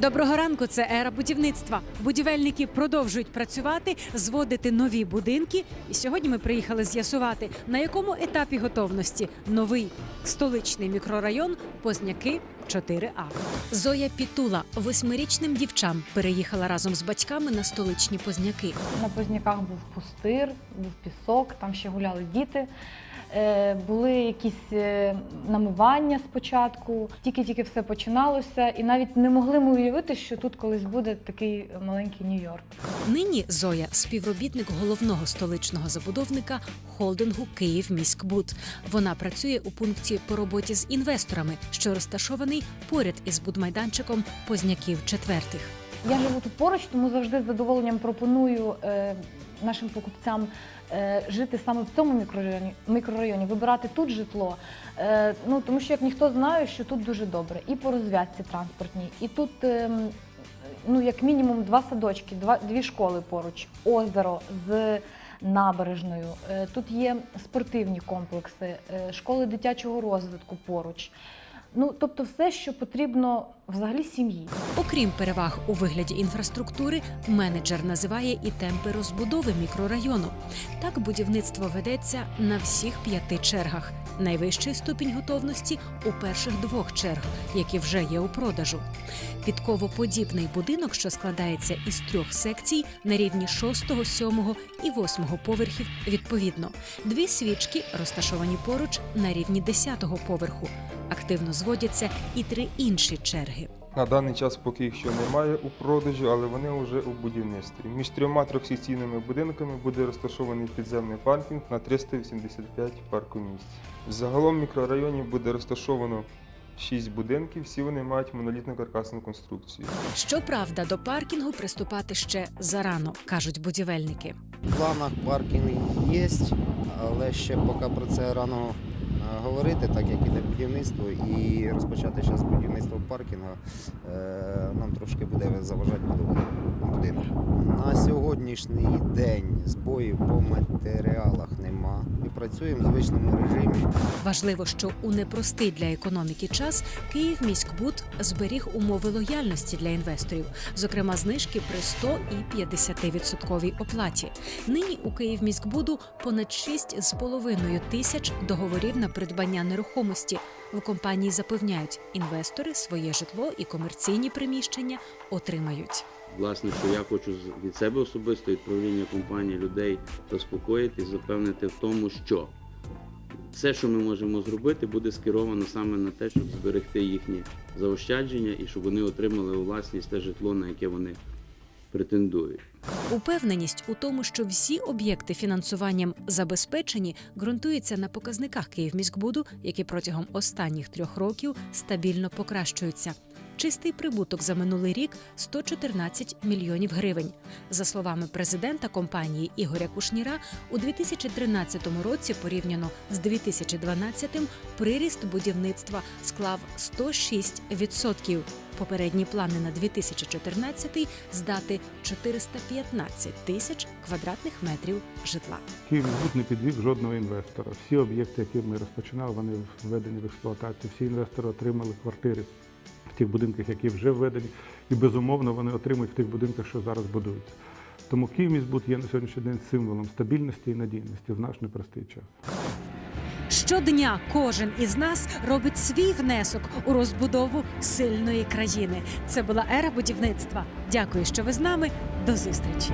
Доброго ранку. Це ера будівництва. Будівельники продовжують працювати, зводити нові будинки. І сьогодні ми приїхали з'ясувати, на якому етапі готовності новий столичний мікрорайон Позняки 4А. Зоя Пітула восьмирічним дівчам переїхала разом з батьками на столичні позняки. На Позняках був пустир, був пісок, там ще гуляли діти. Е, Були якісь е, намивання спочатку, тільки-тільки все починалося, і навіть не могли ми уявити, що тут колись буде такий маленький Нью-Йорк. Нині Зоя співробітник головного столичного забудовника холдингу Київміськбуд. Вона працює у пункті по роботі з інвесторами, що розташований поряд із будмайданчиком Позняків четвертих. Я живу тут поруч, тому завжди з задоволенням пропоную е, нашим покупцям е, жити саме в цьому мікрорайоні, мікрорайоні вибирати тут житло. Е, ну, тому що як ніхто знає, що тут дуже добре. І по розв'язці транспортній, і тут. е, Ну, як мінімум, два садочки, два, дві школи поруч, озеро з набережною. Е, Тут є спортивні комплекси, школи дитячого розвитку поруч. Ну, тобто, все, що потрібно взагалі сім'ї. Окрім переваг у вигляді інфраструктури, менеджер називає і темпи розбудови мікрорайону. Так будівництво ведеться на всіх п'яти чергах. Найвищий ступінь готовності у перших двох черг, які вже є у продажу. Підковоподібний будинок, що складається із трьох секцій на рівні шостого, сьомого і восьмого поверхів відповідно. Дві свічки розташовані поруч на рівні десятого поверху. Активно зводяться і три інші черги. На даний час поки їх ще немає у продажу, але вони вже у будівництві. Між трьома трьохсекційними будинками буде розташований підземний паркінг на 385 паркомісць. Загалом в мікрорайоні буде розташовано 6 будинків, всі вони мають монолітну каркасну конструкцію. Щоправда, до паркінгу приступати ще зарано, кажуть будівельники. В планах паркінг є, але ще поки про це рано говорити, так як іде будівництво, і розпочати зараз будівництво паркінгу е, нам трошки буде заважати будинок. Сьогоднішній день збоїв по матеріалах нема. І працюємо в звичному режимі. Важливо, що у непростий для економіки час Київміськбуд зберіг умови лояльності для інвесторів, зокрема знижки при 100 і 50 відсотковій оплаті. Нині у Київміськбуду понад 6,5 тисяч договорів на придбання нерухомості. В компанії запевняють, інвестори своє житло і комерційні приміщення отримають. Власне, що я хочу від себе особисто, від правління компанії людей заспокоїти запевнити в тому, що все, що ми можемо зробити, буде скеровано саме на те, щоб зберегти їхні заощадження і щоб вони отримали у власність те житло, на яке вони претендують. Упевненість у тому, що всі об'єкти фінансуванням забезпечені, ґрунтується на показниках Київміськбуду, які протягом останніх трьох років стабільно покращуються. Чистий прибуток за минулий рік 114 мільйонів гривень. За словами президента компанії Ігоря Кушніра, у 2013 році порівняно з 2012 приріст будівництва склав 106%. Попередні плани на 2014 здати 415 тисяч квадратних метрів житла. Київміськбуд не підвів жодного інвестора. Всі об'єкти, які ми розпочинали, вони введені в експлуатацію. Всі інвестори отримали квартири тих будинках, які вже введені, і безумовно вони отримують в тих будинках, що зараз будуються. Тому Київміськбуд є на сьогоднішній день символом стабільності і надійності в наш непростий час. Щодня кожен із нас робить свій внесок у розбудову сильної країни. Це була ера будівництва. Дякую, що ви з нами. До зустрічі.